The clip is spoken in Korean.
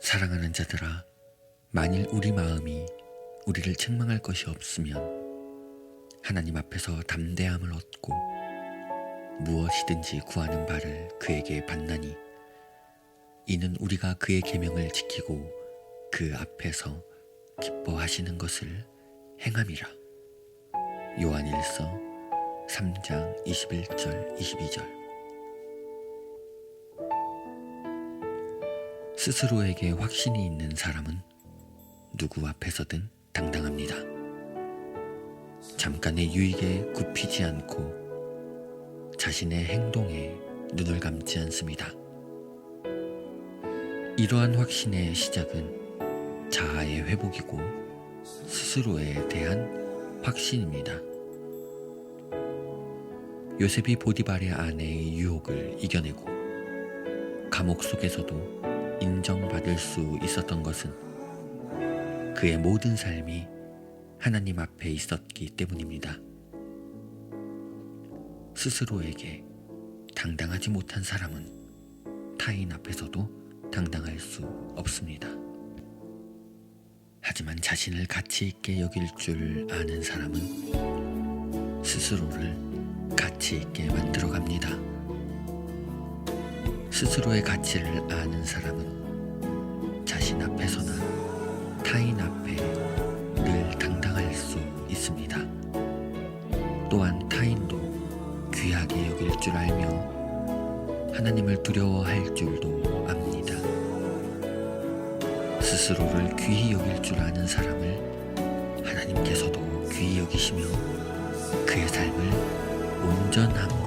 사랑하는 자들아, 만일 우리 마음이 우리를 책망할 것이 없으면 하나님 앞에서 담대함을 얻고 무엇이든지 구하는 바를 그에게 받나니 이는 우리가 그의 계명을 지키고 그 앞에서 기뻐하시는 것을 행함이라. 요한일서 3장 21절 22절 스스로에게 확신이 있는 사람은 누구 앞에서든 당당합니다. 잠깐의 유익에 굽히지 않고 자신의 행동에 눈을 감지 않습니다. 이러한 확신의 시작은 자아의 회복이고 스스로에 대한 확신입니다. 요셉이 보디발의 아내의 유혹을 이겨내고 감옥 속에서도 인정받을 수 있었던 것은 그의 모든 삶이 하나님 앞에 있었기 때문입니다. 스스로에게 당당하지 못한 사람은 타인 앞에서도 당당할 수 없습니다. 하지만 자신을 가치 있게 여길 줄 아는 사람은 스스로를 가치 있게 만들어 갑니다. 스스로의 가치를 아는 사람은 타인 앞에 늘 당당할 수 있습니다. 또한 타인도 귀하게 여길 줄 알며 하나님을 두려워할 줄도 압니다. 스스로를 귀히 여길 줄 아는 사람을 하나님께서도 귀히 여기시며 그의 삶을 온전함